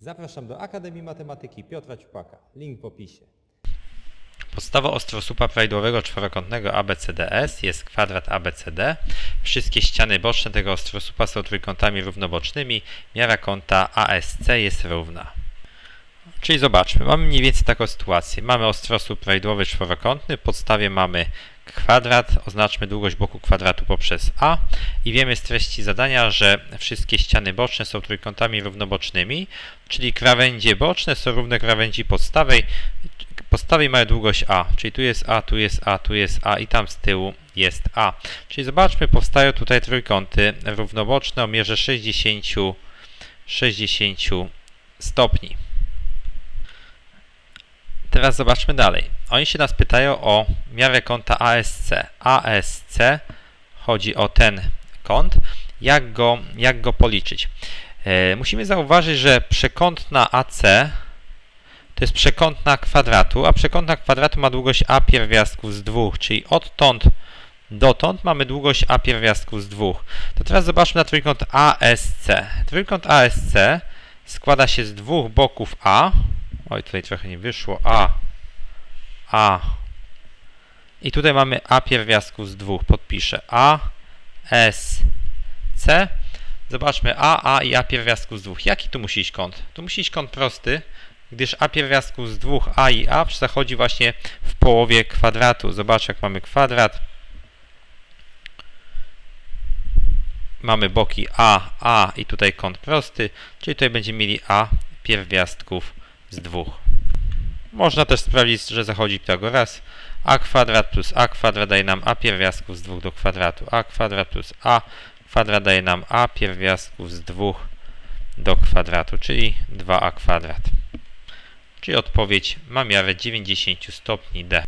Zapraszam do Akademii Matematyki Piotra Ciupaka. Link w opisie. Podstawą ostrosłupa prawidłowego czworokątnego ABCDS jest kwadrat ABCD. Wszystkie ściany boczne tego ostrosłupa są trójkątami równobocznymi. Miara kąta ASC jest równa. Czyli zobaczmy, mamy mniej więcej taką sytuację. Mamy ostrosłup prawidłowy czworokątny, w podstawie mamy kwadrat, oznaczmy długość boku kwadratu poprzez A i wiemy z treści zadania, że wszystkie ściany boczne są trójkątami równobocznymi, czyli krawędzie boczne są równe krawędzi podstawej, podstawie mają długość A, czyli tu jest A, tu jest A, tu jest A i tam z tyłu jest A. Czyli zobaczmy, powstają tutaj trójkąty równoboczne o mierze 60, 60 stopni. Teraz zobaczmy dalej. Oni się nas pytają o miarę kąta ASC. ASC chodzi o ten kąt. Jak go, jak go policzyć? E, musimy zauważyć, że przekątna AC to jest przekątna kwadratu, a przekątna kwadratu ma długość a pierwiastków z dwóch, czyli odtąd dotąd mamy długość a pierwiastków z dwóch. To teraz zobaczmy na trójkąt ASC. Trójkąt ASC składa się z dwóch boków A. Oj, tutaj trochę nie wyszło. A, A. I tutaj mamy a pierwiastków z dwóch. Podpiszę A, S, C. Zobaczmy A, A i a pierwiastków z dwóch. Jaki tu musi iść kąt? Tu musi iść kąt prosty, gdyż a pierwiastków z dwóch a i a zachodzi właśnie w połowie kwadratu. Zobacz, jak mamy kwadrat. Mamy boki a, a i tutaj kąt prosty, czyli tutaj będziemy mieli a pierwiastków z dwóch. Można też sprawdzić, że zachodzi Pitagoras. a kwadrat plus a kwadrat daje nam a pierwiastków z dwóch do kwadratu. a kwadrat plus a kwadrat daje nam a pierwiastków z dwóch do kwadratu, czyli 2a kwadrat. Czyli odpowiedź ma miarę 90 stopni D.